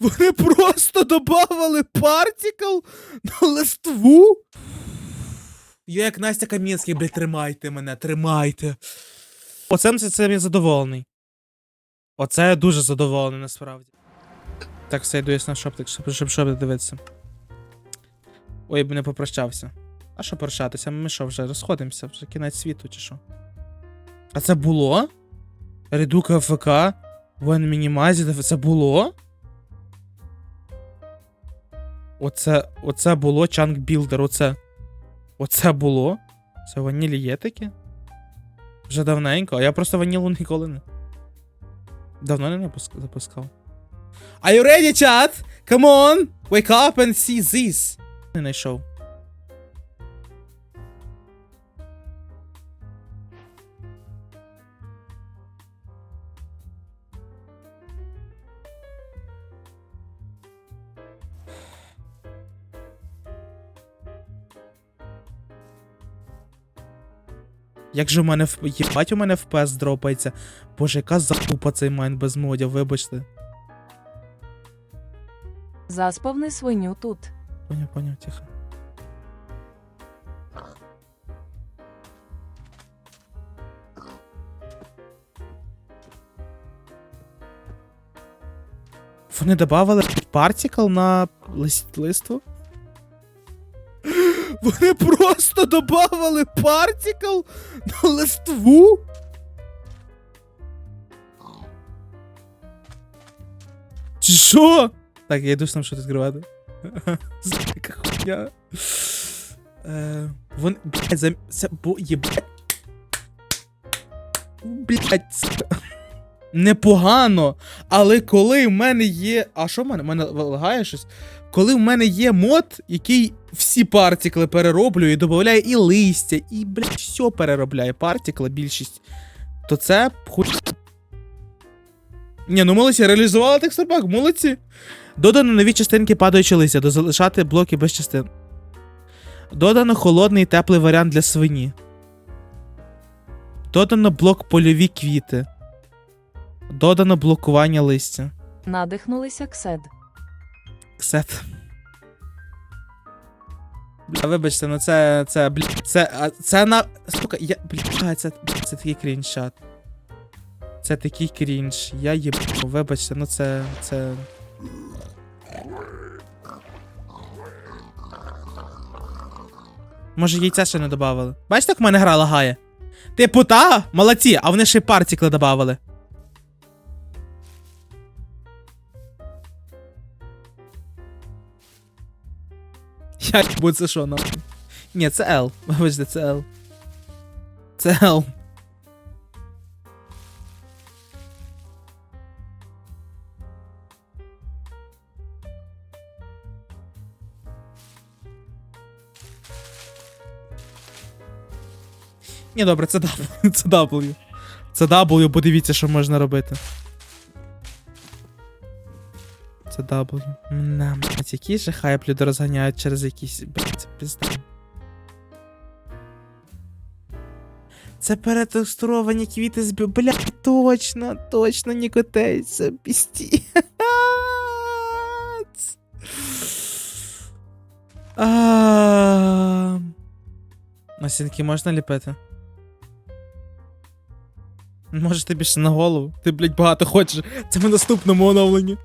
Вони просто додавали партикл на листву. Я як Настя Кам'янський, блядь, тримайте мене, тримайте. Оцем це, це я задоволений. Оце я дуже задоволений насправді. Так, все, йду я на шоптик, щоб, щоб, щоб дивитися. Ой, я б не попрощався. А що прощатися? Ми що вже розходимося, вже кінець світу чи що? А це було? Редука ФК? Вон мінімайзі, це було? Оце, оце було Чанк Білдер, оце. Оце було? Це ванілі є таке? Вже давненько, а я просто ванілу ніколи не. Давно не запускав. Are you ready, chat? Come on! Wake up and see this! Не знайшов. Як же у мене в... Єбать у мене FPS дропається. Боже, яка залупа цей майн без модів, вибачте. Засповни свиню тут. Поняв, поняв, тихо. Вони додавали партикл на лист листву? Вони просто додавали партикл на листву? Чи що? Так, я йду сам щось відкривати. Яка хуйня. Е, вон, блядь, зам... Це, бо, єбать. Блядь, сука. Непогано. Але коли в мене є. А що в мене? У мене лагає щось? Коли в мене є мод, який всі партикли перероблює і додає і листя, і, блядь, все переробляє партикли, більшість, то це хуй. Ні, ну молодці, реалізували текстурпак, молодці. Додано нові частинки падаючого листя, до залишати блоки без частин. Додано холодний і теплий варіант для свині. Додано блок польові квіти. Додано блокування листя. Надихнулися ксед. Ксет. Бля, вибачте, ну це. Це, бля, це. Це на. Сука, я. Бля, це, це такий крінж-чат. Це такий крінж. Я їбу, вибачте, ну це. Це. Може яйця ще не додавали. Бачите, як в мене гра лагає? Типу, та, молодці, а вони ще й партикли додавали. Я бо це що нахуй? Ні, це L. Вибачте, це L. Це L. Ні, добре, це W. Це W. Це W, подивіться, що можна робити. Це W. На, блядь, який же хайп люди розганяють через якісь. Блядь, це пізда. Це перетекстуровані квіти з бі- Блядь, точно, точно, Нікотей, це пісті. Насінки можна ліпити? Може ти більше на голову? Ти, блядь, багато хочеш. Це в наступному оновленні.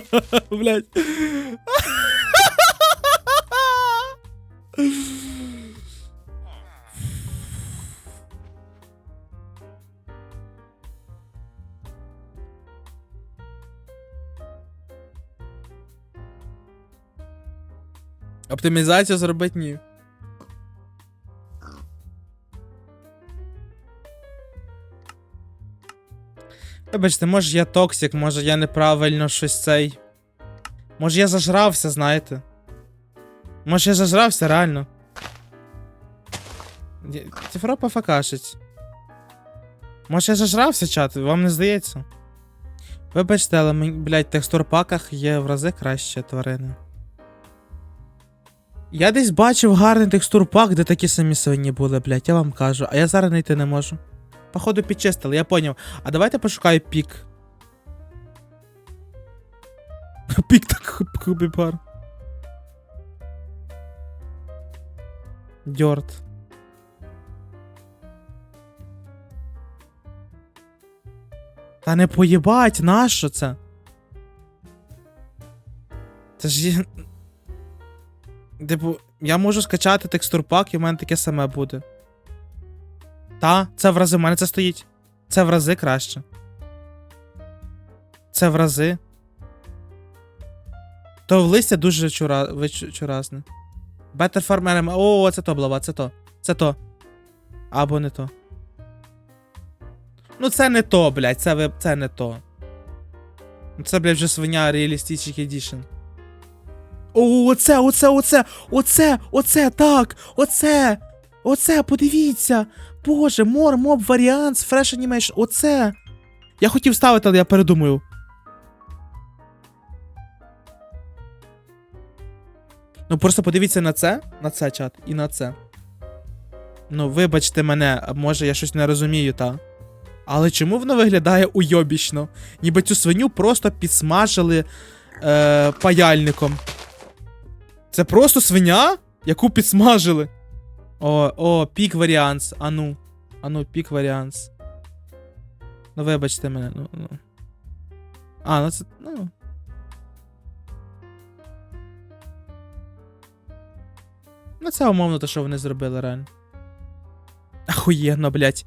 Блядь. Оптимізацію зробити ні. Вибачте, може я токсик, може я неправильно щось цей. Може я зажрався, знаєте. Може я зажрався, реально. Європа факашить. Може я зажрався, чат, вам не здається? Вибачте, але блядь, в текстурпаках є в рази краще тварини. Я десь бачив гарний текстурпак, де такі самі свині були, блядь, я вам кажу, а я зараз знайти не можу. Походу підчистили, я поняв. А давайте пошукаю пік. Пік так кубіпар. Дьорт. Та не поїбать, нащо це? Це ж. Типу, я можу скачати текстурпак, і в мене таке саме буде. Та, це в рази, в мене це стоїть. Це в рази краще. Це в рази. То в листя дуже чура... чуразне. Better Farmer. О, це то, блава, це то. Це то. Або не то. Ну, це не то, блядь, це, ви... це не то. Ну, Це, блядь, вже свиня Realistic Edition. О, оце, оце, оце, оце, оце, так, оце, оце, подивіться. Боже, more mob variants, fresh animation, оце. Я хотів ставити, але я передумаю. Ну просто подивіться на це, на це чат, і на це. Ну, вибачте мене, може я щось не розумію, та. Але чому воно виглядає уйобічно? Ніби цю свиню просто підсмажили е, паяльником. Це просто свиня, яку підсмажили. О, о, пік варіанс. Ану. Ану, пік варіанс. Ну, вибачте мене, ну. ну. А, ну це. Ну. Ну, це умовно те, що вони зробили реально. Ахуєнно, блядь.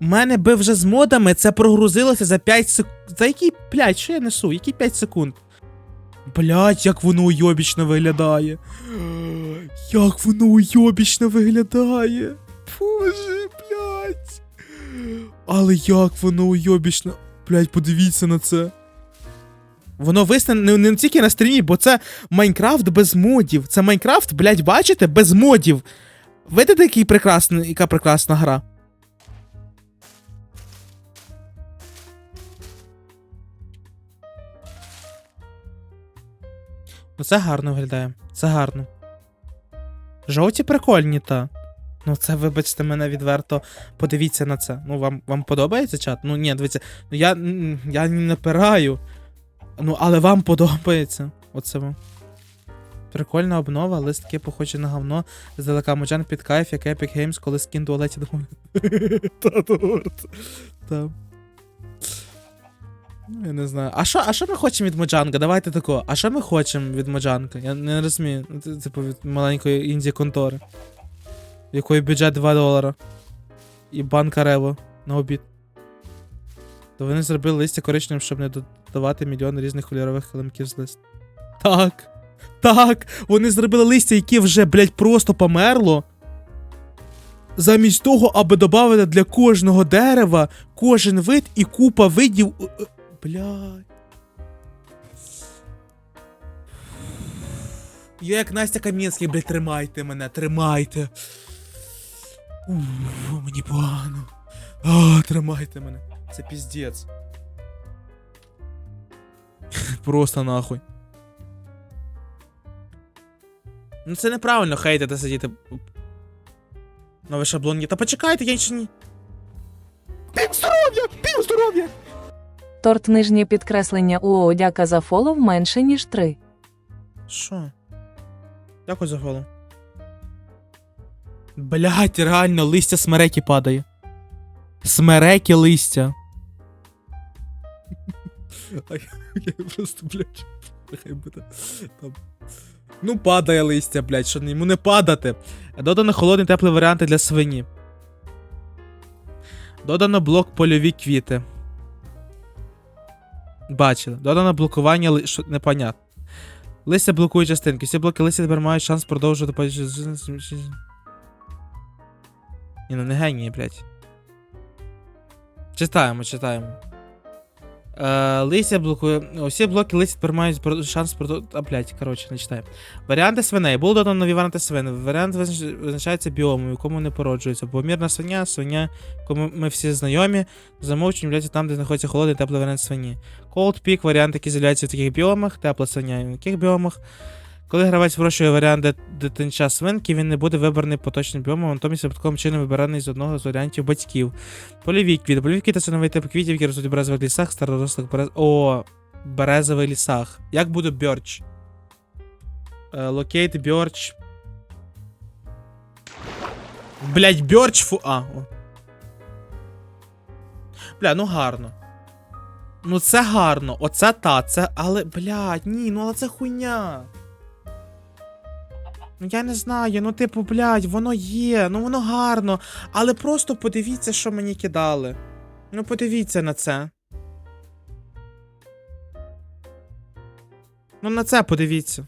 У мене би вже з модами це прогрузилося за 5 секунд. За які, блядь, що я несу? Які 5 секунд? Блядь, як воно уйобічно виглядає. Як воно уйобічно виглядає. Боже, блядь. Але як воно уйобічно. Блядь, подивіться на це. Воно висне не, не тільки на стрімі, бо це Майнкрафт без модів. Це Майнкрафт, блядь, бачите, без модів. Видите, який прекрасний, яка прекрасна гра? Ну це гарно виглядає. Це гарно. Жовті прикольні, та. Ну, це, вибачте, мене відверто. Подивіться на це. Ну, вам, вам подобається чат? Ну, ні, дивіться. Ну я, я не напираю. Ну, але вам подобається. Оце вам. Прикольна обнова, листки похожі на говно. Здалека Моджан під кайф, як Epic Games, коли скін туалеті торт. Та. Ну, я не знаю. А що, а що ми хочемо від Моджанга? Давайте тако. А що ми хочемо від Моджанга? Я не розумію. Ну, Типу від маленької інді контори. В якої бюджет 2 долара. І банка Рево на обід. То вони зробили листя коричневим, щоб не додавати мільйон різних кольорових килимків з лист. Так. Так. Вони зробили листя, яке вже, блядь, просто померло. Замість того, аби додати для кожного дерева кожен вид і купа видів. Блядь. Я як Настя Кам'янський, блядь, тримайте мене, тримайте. Ух, мені погано. А, тримайте мене. Це піздець. Просто нахуй. Ну це неправильно хейтити сидіти. Новий шаблон є. Та почекайте, я ще ні. Пів здоров'я! Пів здоров'я! Торт нижнє підкреслення УО дяка за фолов менше, ніж 3. Що? Дякую за фоло. Блять, реально листя смереки падає. Смереки листя. Я, просто, блядь, нехай буде. Ну, падає листя, блядь, що йому не падати. Додано холодні теплі варіанти для свині. Додано блок польові квіти. Бачили. Додано блокування ли... що непонятно. Листя блокує частинки. Всі блоки листя тепер мають шанс продовжувати. Ні, ну не генії, блядь. Читаємо, читаємо. Е, листя блокує. Усі блоки листя тепер мають шанс продовжувати. Коротше, не читаємо. Варіанти свиней. Було додано нові варіанти свин. Варіант визнач- визначається біомом, якому не породжується. Помірна свиня, свиня, кому ми всі знайомі. замовчені являється там, де знаходиться холодний теплий варіант свині. Cold Peak варіант, який з'являється в таких біомах, тепла свиня, в яких біомах. Коли гравець вирощує варіант дит- дитинча свинки, він не буде вибраний поточним біомом, а натомість випадковим чином вибираний з одного з варіантів батьків. Польові квіти. Польові квіти це новий тип квітів, які ростуть у березових лісах, старорослих берез... О, березових лісах. Як буде бьорч? Локейт, бьорч. Блять, бьорч фу. А. Бля, ну гарно. Ну це гарно. Оце та, це. Але, блядь, ні, ну але це хуйня. Ну я не знаю, ну типу, блядь, воно є, ну воно гарно. Але просто подивіться, що мені кидали. Ну подивіться на це. Ну на це подивіться.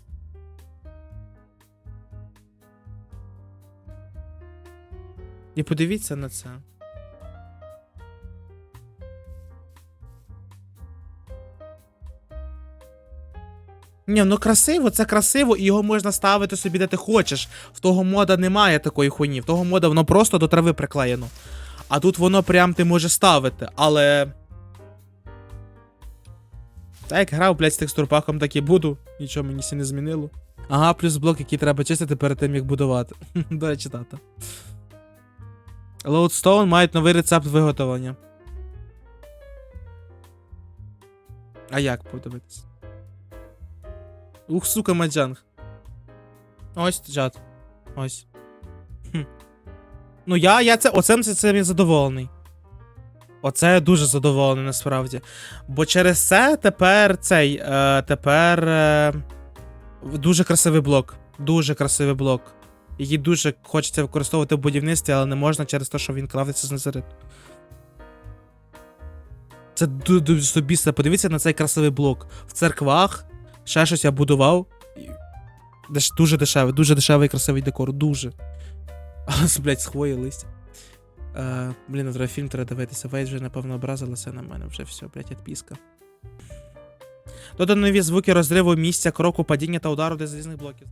І подивіться на це. Ні, ну красиво, це красиво, і його можна ставити собі де ти хочеш. В того мода немає такої хуйні. В того мода воно просто до трави приклеєно. А тут воно прям ти можеш ставити, але. Та як грав, блядь, з текстурпаком, так і буду. Нічого мені сі не змінило. Ага, плюс блок, який треба чистити перед тим, як будувати. До речі, тата. Loadstone мають новий рецепт виготовлення. А як подивитись? Ух, сука, маджанг. Ось чат. Ось. Хм. Ну я, я це, оцем це, це я задоволений. Оце я дуже задоволений насправді. Бо через це тепер цей. Е, тепер. Е, дуже красивий блок. Дуже красивий блок. Який дуже хочеться використовувати в будівництві, але не можна через те, що він крафтиться з незерит. Це собісно. Подивіться на цей красивий блок. В церквах ще щось я будував. Дуже дешевий, дуже дешевий красивий декор, дуже. Але, блядь, з хвої листя. Е, блін, треба фільм треба дивитися. Вейт вже, напевно, образилася на мене, вже все, блядь, відписка. Додано нові звуки розриву місця, кроку, падіння та удару до різних блоків.